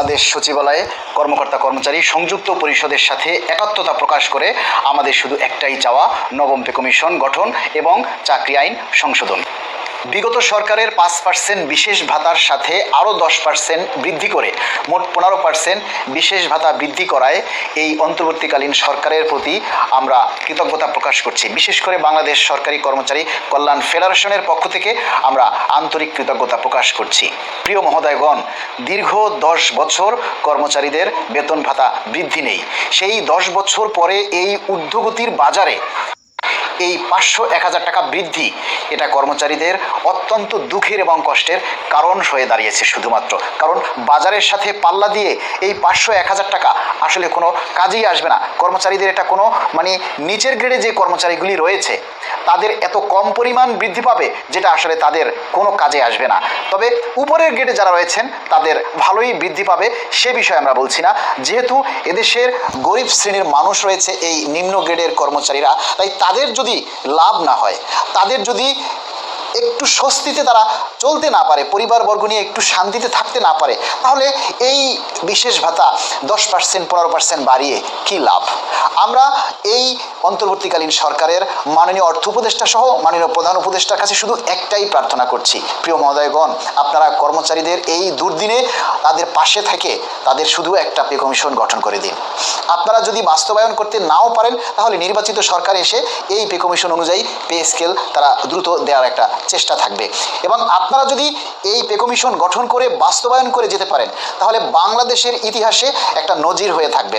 বাংলাদেশ সচিবালয়ে কর্মকর্তা কর্মচারী সংযুক্ত পরিষদের সাথে একাত্মতা প্রকাশ করে আমাদের শুধু একটাই চাওয়া, নবম পে কমিশন গঠন এবং চাকরি আইন সংশোধন। বিগত সরকারের পাঁচ পার্সেন্ট বিশেষ ভাতার সাথে আরও দশ পার্সেন্ট বৃদ্ধি করে, মোট পনেরো পার্সেন্ট বিশেষ ভাতা বৃদ্ধি করায় এই অন্তর্বর্তীকালীন সরকারের প্রতি আমরা কৃতজ্ঞতা প্রকাশ করছি। বিশেষ করে বাংলাদেশ সরকারি কর্মচারী কল্যাণ ফেডারেশনের পক্ষ থেকে আমরা আন্তরিক কৃতজ্ঞতা প্রকাশ করছি। প্রিয় মহোদয়গণ, দীর্ঘ দশ বছর কর্মচারীদের বেতন ভাতা বৃদ্ধি নেই। সেই দশ বছর পরে এই ঊর্ধ্বগতির বাজারে এই পাঁচশো এক হাজার টাকা বৃদ্ধি এটা কর্মচারীদের অত্যন্ত দুঃখের এবং কষ্টের কারণ হয়ে দাঁড়িয়েছে শুধুমাত্র। কারণ বাজারের সাথে পাল্লা দিয়ে এই পাঁচশো এক হাজার টাকা আসলে কোনো কাজেই আসবে না। কর্মচারীদের এটা কোনো মানে নিচের গ্রেডে যে কর্মচারীগুলি রয়েছে, তাদের এত কম পরিমাণ বৃদ্ধি পাবে যেটা আসলে তাদের কোনো কাজে আসবে না। তবে উপরের গ্রেডে যারা রয়েছেন, তাদের ভালোই বৃদ্ধি পাবে সে বিষয়ে আমরা বলছি না। যেহেতু এদেশের গরিব শ্রেণির মানুষ রয়েছে এই নিম্ন গ্রেডের কর্মচারীরা, তাই তাদের যদি লাভ না হয়, তাদের যদি একটু স্বস্তিতে তারা চলতে না পারে, পরিবারবর্গ নিয়ে একটু শান্তিতে থাকতে না পারে, তাহলে এই বিশেষ ভাতা দশ পার্সেন্ট পনেরো পার্সেন্ট বাড়িয়ে কি লাভ? আমরা এই অন্তর্বর্তীকালীন সরকারের মাননীয় অর্থ উপদেষ্টা সহ মাননীয় প্রধান উপদেষ্টার কাছে শুধু একটাই প্রার্থনা করছি। প্রিয় মহোদয়গণ, আপনারা কর্মচারীদের এই দুর্দিনে তাদের পাশে থেকে তাদের শুধু একটা পে কমিশন গঠন করে দিন। আপনারা যদি বাস্তবায়ন করতে নাও পারেন, তাহলে নির্বাচিত সরকার এসে এই পে কমিশন অনুযায়ী পে স্কেল তারা দ্রুত দেওয়ার একটা চেষ্টা থাকবে। এবং আপনারা যদি এই পে কমিশন গঠন করে বাস্তবায়ন করে যেতে পারেন, তাহলে বাংলাদেশের ইতিহাসে একটা নজির হয়ে থাকবে।